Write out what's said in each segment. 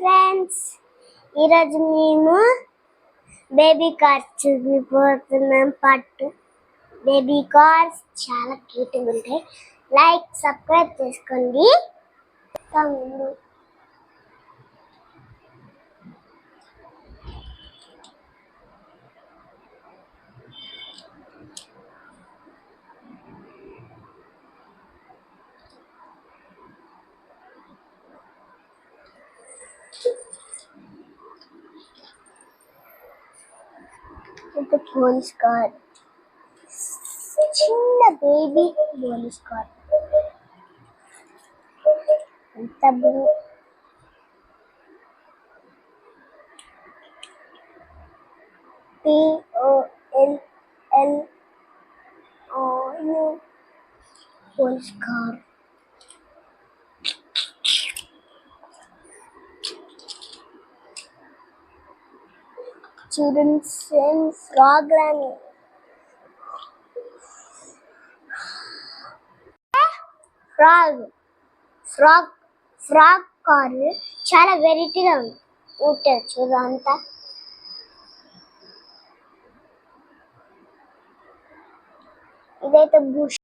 Friends ఈరోజు మేము baby car చూపిపోతున్నాం పట్టు బేబీ కార్స్ చాలా క్యూట్గా ఉంటాయి. లైక్ సబ్స్క్రైబ్ చేసుకోండి. ఇంకా ముందు ఇది పోలీస్ కార్ చిన్న బేబీ పోలీస్ కార్ ఎంత బూ పిఓఎల్ ఎల్ ఓ యు పోలీస్ కార్ చూడండి సేమ్ ఫ్రాగ్ లానే ఫ్రాగ్ ఫ్రాగ్ ఫ్రాగ్ కార్ చాలా వెరైటీగా ఉంది. ఉంటుంది చూడు అంతా. ఇదైతే బుష్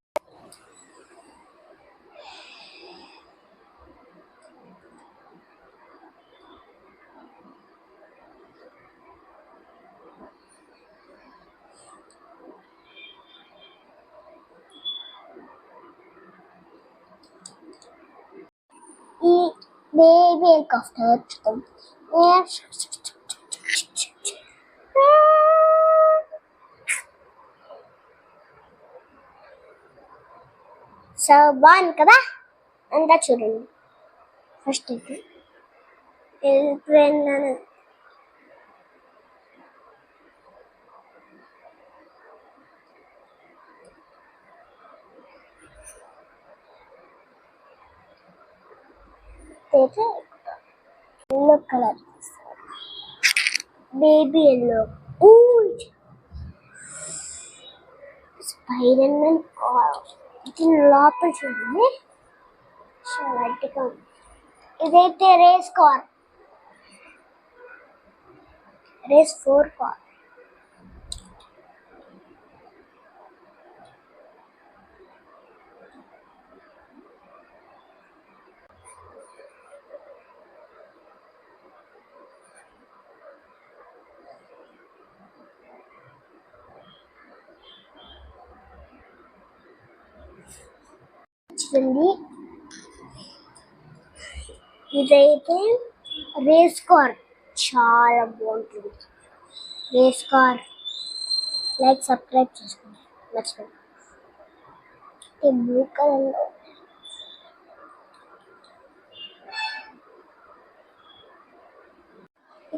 ఈ బేబీ హెలికాప్టర్ చూద్దాం సో బాగుంది కదా? అంతా చూడండి. ఫస్ట్ అయితే. వెళ్ళిపోయిందని అయితే yellow colour baby yellow. Spider man దీని లోపల చూడండి. చాలా ఉంది. ఇదైతే race car. Race four car చూడండి ఇదైతే రేస్ కార్ చాలా బాగుంటుంది రేస్ కార్ లైక్ సబ్స్క్రైబ్ చేసుకోండి మర్చిపోయి బ్లూ కలర్లో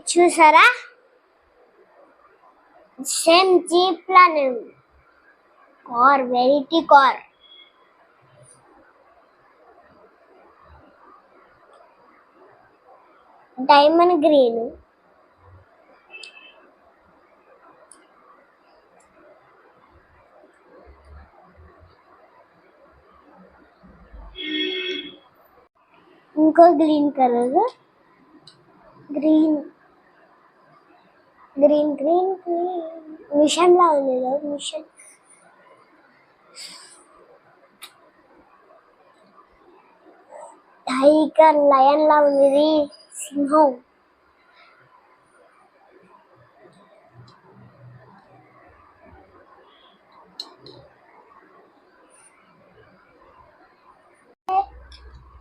చూసారా సేమ్ జీప్ లానే ఉంది car variety car diamond green. ఇంకో green colour. Green. Green green green. Mission లా ఉంది కదా మిషన్. టైగర్ లయన్ లా ఉంది. ఇది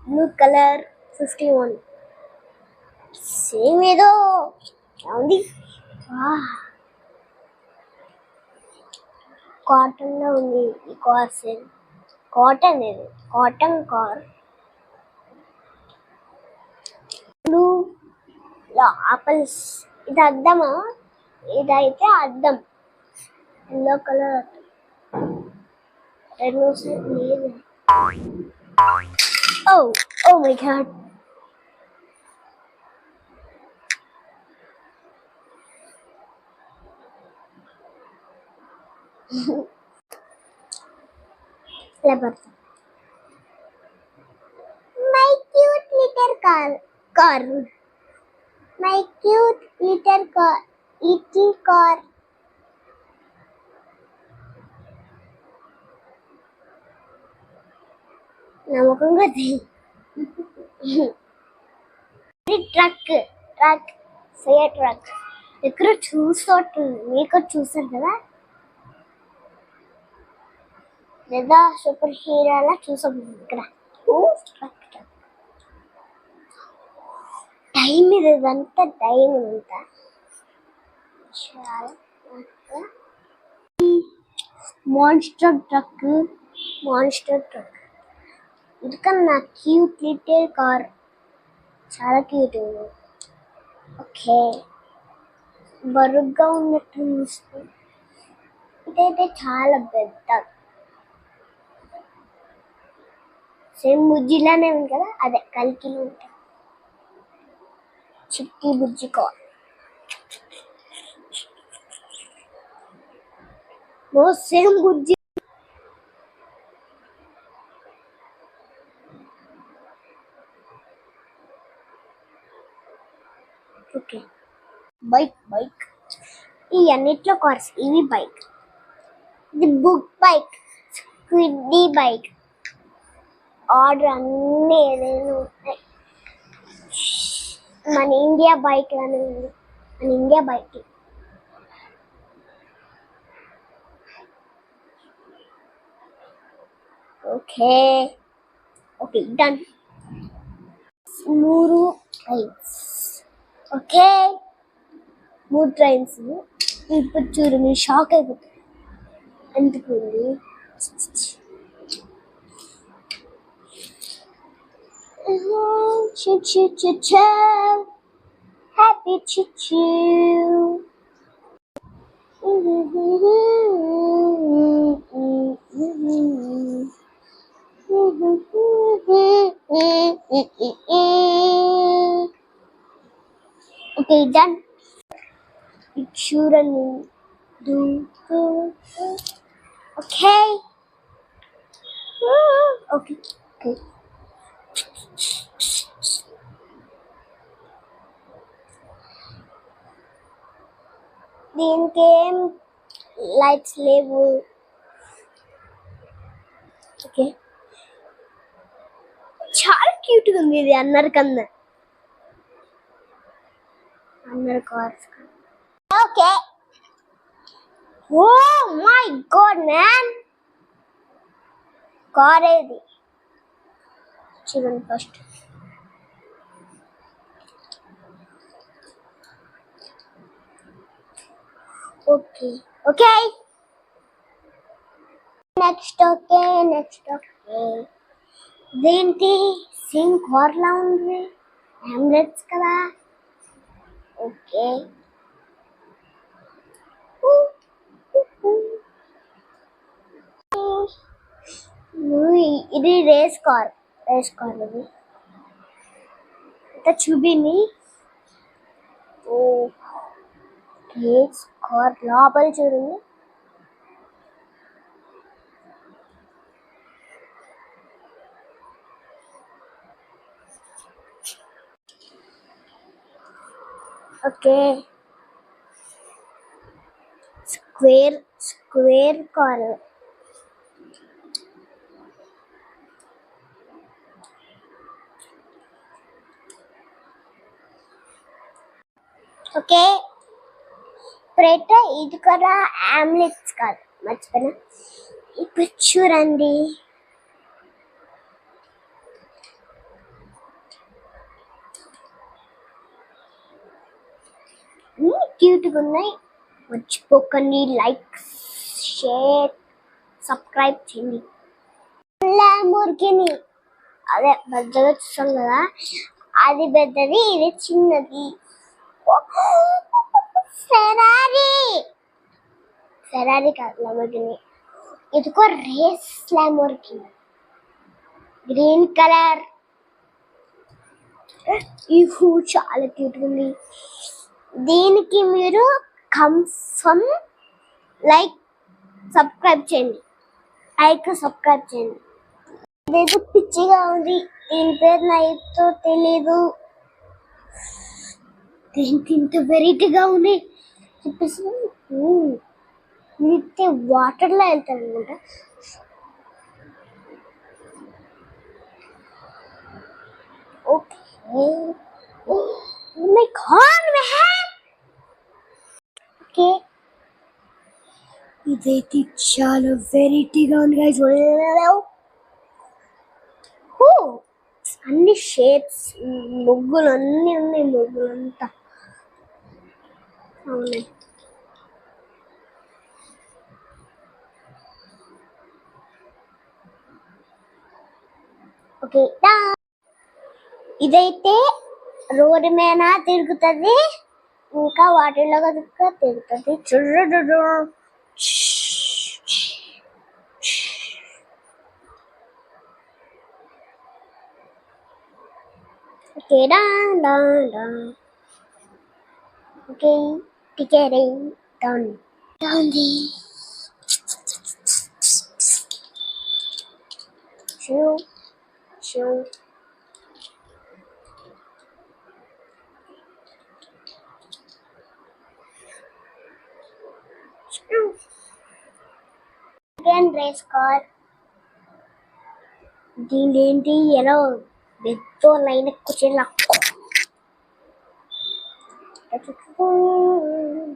blue colour fifty one same ఏదో. ఉంది కాటన్లో ఉంది. ఈ కార్ సేమ్ కాటన్ ఇది కాటన్ కార్ బ్లూ లోపల ఇది అద్దమా? ఇదైతే అద్దం. ఎల్లో కలర్ రెడ్ లేదు ఓ ఓ మై గాడ్ ఇలా పడుతుంది my cute little car car my cute little car little car నమ్మకంగా ఇది ట్రక్ ట్రక్ ఫియర్ ట్రక్. ఎక్కడ చూసోట్టుంది మీకు చూసారు కదా? లేదా సూపర్ హీరోలా చూసాం ఇక్కడ. ట్రక్ టైం ఇదంతా టైం ఇదంతా చాలా మాన్స్టర్ ట్రక్ మాన్స్టర్ ట్రక్ ఇది నా క్యూట్ లిటిల్ కార్ చాలా క్యూట్ ఓకే. బరుగ్గా ఉన్నట్టు చూస్తే. ఇదైతే చాలా పెద్ద. సేమ్ బుజ్జిలానే ఉంది కదా? అదే కలికిలు ఉంటాయి చిట్టి బుజ్జి కాల్ ఓ సేమ్ బుజ్జి ఓకే. Bike bike. ఈ అన్నిట్లో కార్స్ ఇవి బైక్. ఇది బుక్ బైక్ స్క్విడ్డీ బైక్. ఆర్డర్ అన్నీ ఏదైనా ఉంటాయి. మన ఇండియా బైక్ అని ఉంది. మన India bike. Okay. Okay done మూడు ట్రైన్స్ ఓకే. మూడు ట్రైన్స్ ఇప్పుడు చూడు మీరు షాక్ అయిపోతుంది ఎందుకు Choo choo choo choo. Happy choo choo. Okay, done. It shouldn't do good. Okay. Okay. Okay. దీనికి ఏం లైట్స్ లేవు ఓకే చాలా క్యూట్గా ఉంది ఇది అన్నారు కన్నా. అన్నారు cars okay oh my god man car ఏది? చూడండి first okay okay next okay next okay ఇదేంటి? సేమ్ కార్లా ఉంది అంబులెన్స్ కదా? ఓకే. ఇది రేస్ కార్ రేస్ కార్ ఇది. ఇంకా చూపిని ఓ రేస్ కార్ లోపల చూడండి okay square square car okay ఇప్పుడైతే ఇది కూడా ఆమ్లెట్స్ కాదు. మర్చిపోయినా? ఇప్పుడు చూడండి. క్యూట్గా ఉన్నాయి. మర్చిపోకండి. లైక్ షేర్ సబ్స్క్రైబ్ చేయండి. మురికిని అదే పెద్దగా చూస్తాం కదా. అది పెద్దది ఇది చిన్నది. ఫెరారీ ఫెరారీ కాదు లమోర్గిని ఇదిగో రేస్ లమోర్గిని గ్రీన్ కలర్ ఈ హూ చాలా క్యూట్ ఉంది. దీనికి మీరు కన్ఫర్మ్ లైక్ సబ్స్క్రైబ్ చేయండి. లైక్ సబ్స్క్రైబ్ చేయండి. ఇదేదో పిచ్చిగా ఉంది. దీని పేరు నైతో తెలీదు. ఏంటి ఇంత వెరైటీగా ఉంది చెప్పేసి నిత్య వాటర్లో వెళ్తాను అనమాట ఓకే ఓకే ఇదైతే చాలా వెరైటీగా ఉంది గైస్ ఓ అన్ని షేప్స్ ముగ్గులు అన్నీ ఉన్నాయి ముగ్గులంతా. అవునండి. ఓకే ఇదైతే రోడ్డు మీద తిరుగుతుంది ఇంకా వాటిలో కనుక తిరుగుతుంది. చుర్రు ఓకే డా డా డా. ఓకే. టికెట్ డౌన్ డౌన్ షూ షూ రేస్ కార్ దీని ఏంటి ఎలా? పెద్ద లైన్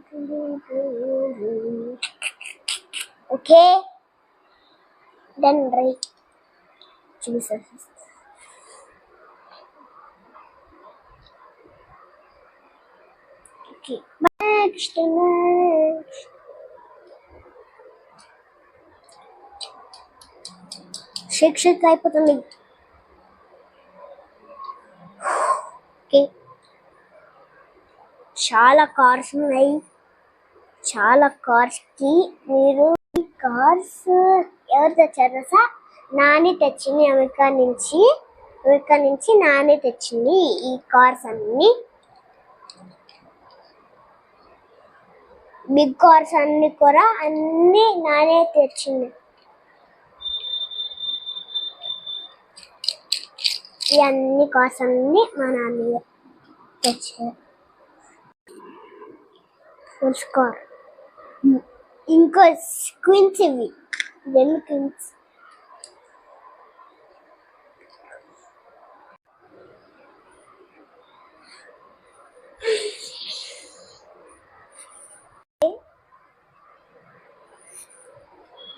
కూర్చొని okay then right Jesus okay next next shake shake అయిపోతుంది ఓకే చాలా కార్స్ ఉన్నాయి. చాలా కార్స్కి మీరు ఈ కార్స్ ఎవరు తెచ్చారు సార్ నాని తెచ్చింది అమెరికా నుంచి. అమెరికా నుంచి నాని తెచ్చింది ఈ కార్స్ అన్ని. బిగ్ కార్స్ అన్ని కూడా అన్ని నానే తెచ్చింది. ఈ అన్ని కార్స్ అన్ని మా నాన్న తెచ్చారు. ఫుల్ స్కార్ ఇంకో క్విన్స్ ఇవి రెండు క్విన్స్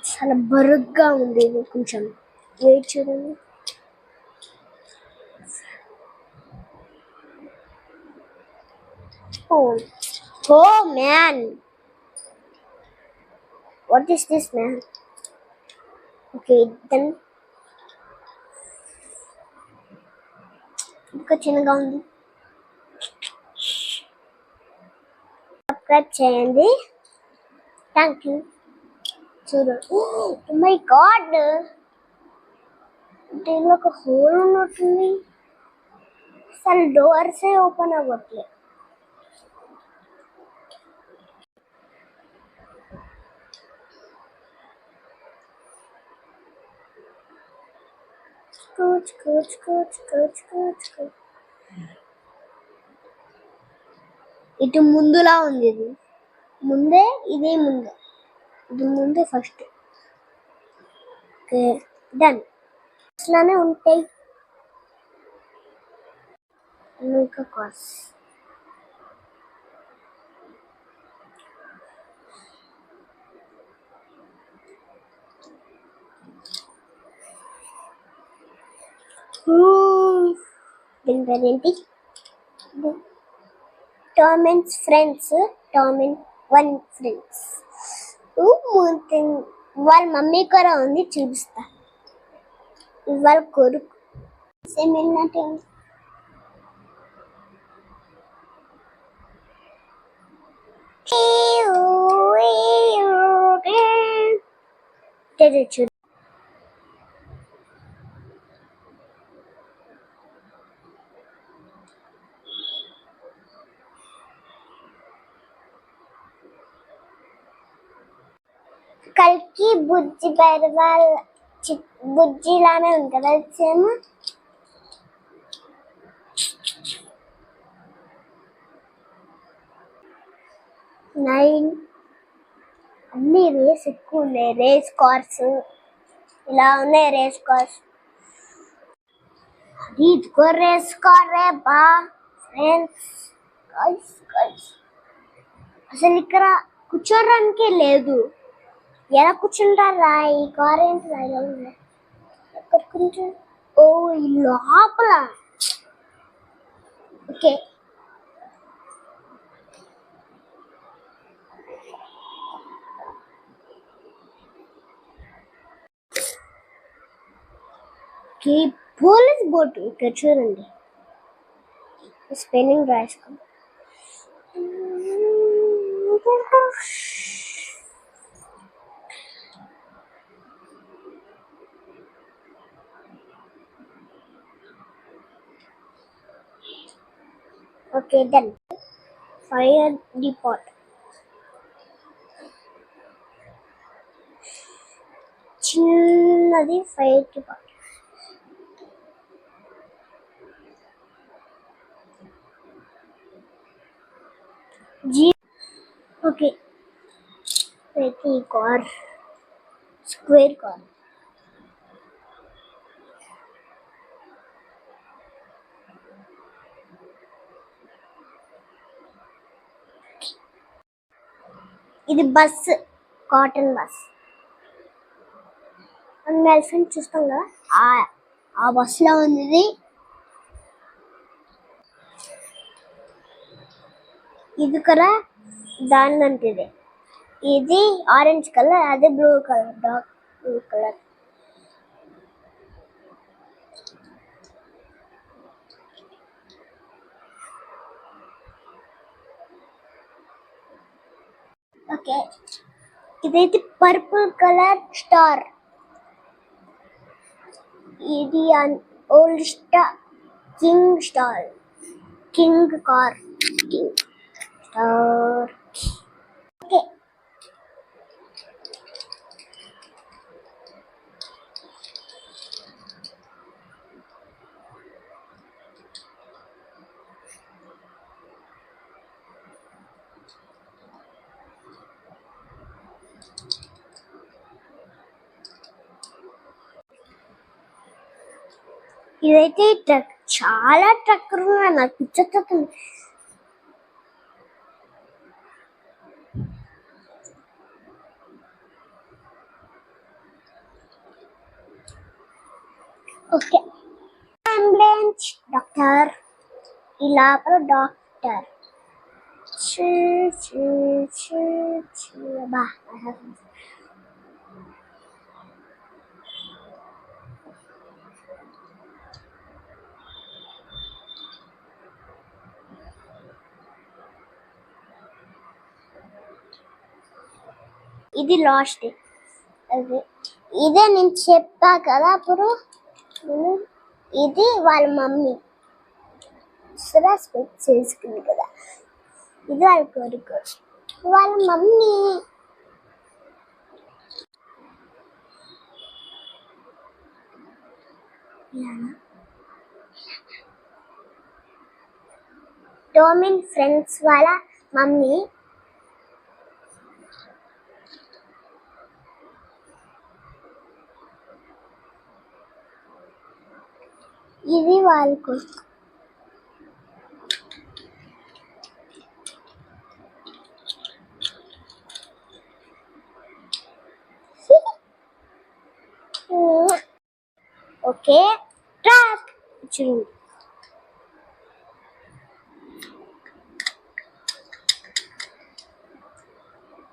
చాలా బరుగ్గా ఉంది ఇది కొంచెం. ఏ చూడండి? Oh, oh man. What is this man? Okay, then. ఇంకా చిన్నగా ఉంది సబ్స్క్రైబ్ చేయండి థ్యాంక్ యూ చూడండి మై గాడ్ దీనిలో ఒక హోల్ ఉన్నట్టుంది అసలు డోర్సే ఓపెన్ అవ్వట్లేదు Scooch, scooch, scooch, scooch, scooch, scooch. ఇటు ముందులా ఉంది ఇది. ముందే ఇదే ముందే. ఇది ముందే ఫస్ట్ ఓకే డన్ ఇట్లానే ఉంటాయి. ఇంకా కాస్ దీని పేరేంటి Tom and friends Tom and one friends వాళ్ళ మమ్మీ కూడా ఉంది చూపిస్తా. ఇవాళ కొడుకు. సేమ్ ఏంటంటే చూడు. బుజ్జి బెరవాల్ బుజ్జిలానే ఉంది కదా సేమ్ నైన్ అన్ని రేస్ ఎక్కువ ఉన్నాయి రేస్ కార్స్ ఇలా ఉన్నాయి రేస్ కార్స్ అది ఇదిగో రేస్ కార్ రే బా ఫ్రెండ్స్ గైస్ గైస్ అసలు ఇక్కడ కూర్చోడానికి లేదు ఎలా కూర్చుంటారా ఈ కార్ ఏంటి రా ఇలా ఉంది ఎక్కడ కూర్చో ఓ ఈ లోపల ఓకే ఓకే పోలీస్ బోట్ ఇక్కడ చూడండి స్పెల్లింగ్ రాసుకో ఓకే డన్ ఫైర్ డిపాట్ చిన్నది ఫైర్ డిపాట్ జీ ఓకే అయితే ఈ కార్ స్క్వేర్ కార్ ఇది బస్ కాటన్ బస్. మనం ఎలిఫెంట్ చూస్తాం కదా. ఆ ఆ బస్సులో ఉంది ఇది. ఇది కూడా దాని లాంటిది ఇది ఆరెంజ్ కలర్ అది blue colour dark blue colour. Okay ఇదైతే పర్పుల్ కలర్ స్టార్ ఇది old star king star king car king star ఇదైతే ట్రక్ చాలా ట్రక్కులు ఉన్నాయి నాకు పిచ్చెత్తుతుంది. ఓకే. Ambulance doctor. ఈ లోపల డాక్టర్. చూ చూ చూ చూ బా ఇది లాస్ట్ అది. ఇదే నేను చెప్పా కదా అప్పుడు. ఇది వాళ్ళ మమ్మీ. స్పెక్ట్ చేసుకుంది కదా. ఇది వాళ్ళ కొడుకు. వాళ్ళ మమ్మీ. టోమిన్ ఫ్రెండ్స్ వాళ్ళ మమ్మీ. ఇది వాళ్ళ కొడుకు ఓకే ట్రాక్ చూడండి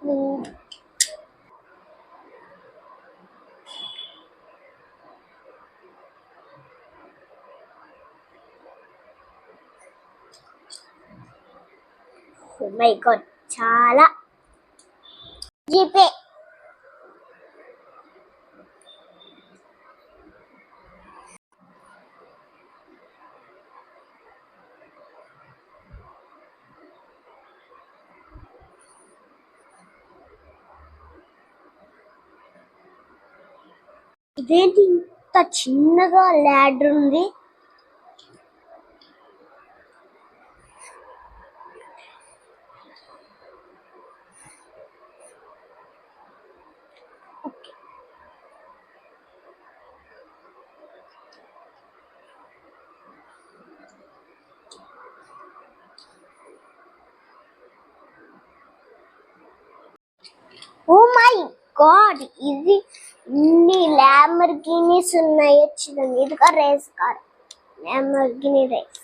ఉమ్. Oh మై గాడ్ చాలా. జీపే ఇదేంటి ఇంత చిన్నగా ల్యాడర్ ఉంది? గాడ్ ఇది ఇన్ని ల్యామర్గినీస్ ఉన్నాయి చూడండి. ఇదిగా race car. Lamborghini race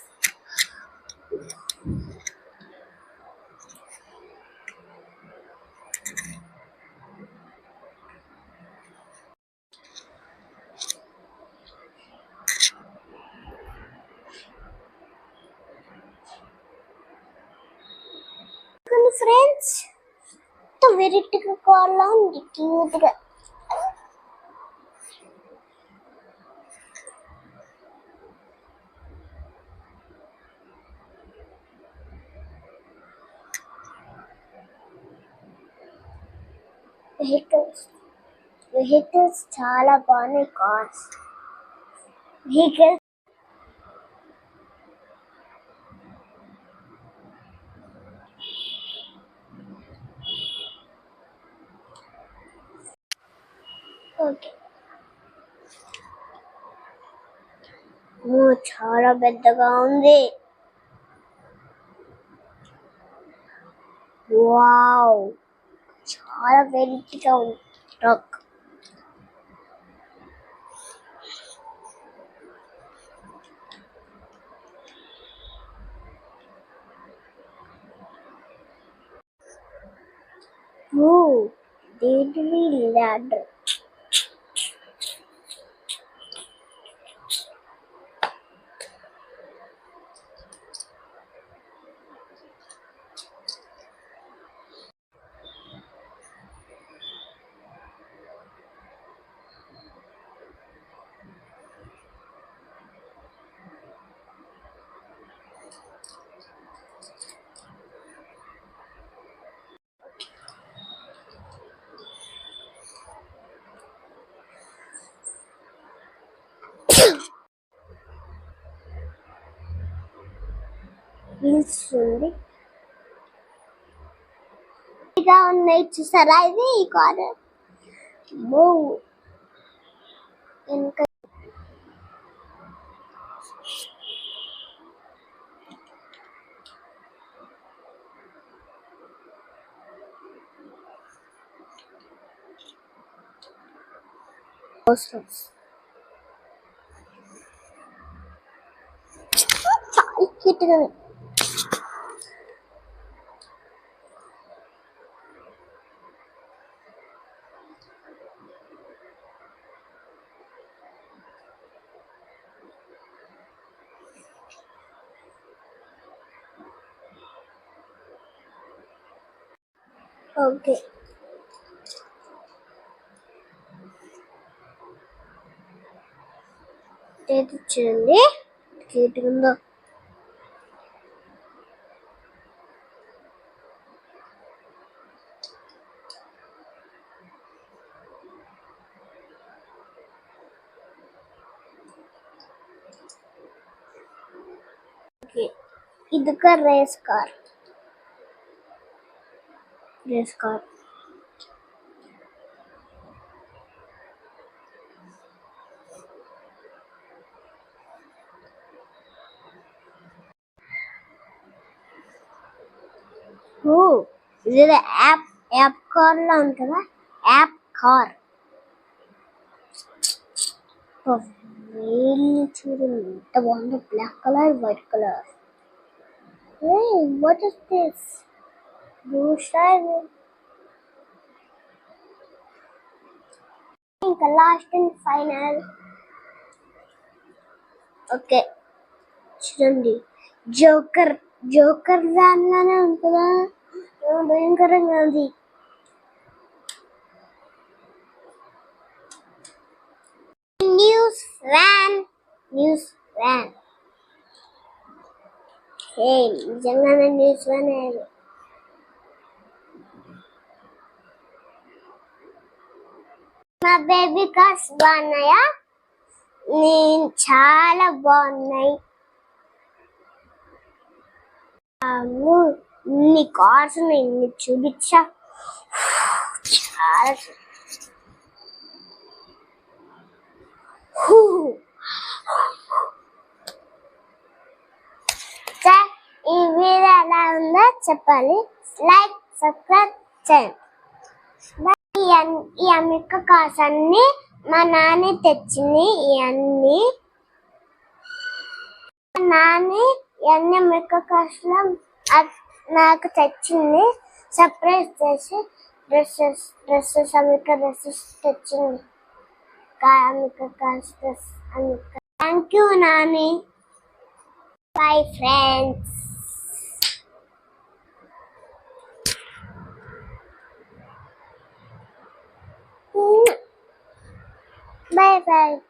friends వెరైటీగా కావాలా ఉంది క్యూట్గా వెహికల్స్ వెహికల్స్ చాలా బాగున్నాయి కార్స్ వెహికల్స్ ఓకే ఓ, చాలా పెద్దగా ఉంది. వావ్. చాలా వెరైటీగా ఉంది ట్రక్. ఓ దేనివి ల్యాడర్ వీల్స్ ఉంది ఉన్నాయి చూసారా? ఇది ఈ కార్. ఓ ఇంకా Posters. చాలా క్యూట్ ఓకే. ఏది చూడండి క్యూట్ ఉందో. ఓకే ఇది ఒక race car. Race car oh ఇది యాప్ యాప్ కార్ లా ఉంటుందా యాప్ కార్ వెళ్ళి చూడండి ఎంత బాగుందో black colour white colour what is this blue ఇంకా లాస్ట్ అండ్ ఫైనల్ ఓకే చూడండి. జోకర్ జోకర్ వ్యాన్ ఉంటుందా? భయంకరంగా ఉంది. న్యూస్ వ్యాన్ న్యూస్ వ్యాన్ ఏ నిజంగానే న్యూస్ వ్యాన్ మా బేబీ కార్స్ బాగున్నాయా? నేను చాలా బాగున్నాయి. ఇన్ని కార్స్ ఇన్ని చూపించా. చాలా ఈ వీడియో ఎలా ఉందో చెప్పాలి. లైక్ సబ్స్క్రైబ్ చేయండి. ఈ అమెరికా కార్స్ అన్ని మా నాన్న తెచ్చింది ఇవన్నీ మా నాన్న ఇవన్నీ అమెరికా కార్స్లో నాకు తెచ్చింది. సర్ప్రైజ్ చేసి డ్రెస్సెస్ డ్రెస్సెస్ అమెరికా డ్రెస్సెస్ తెచ్చింది. కా- America cars dress America. Thank you Nani. Bye friends. 拜拜。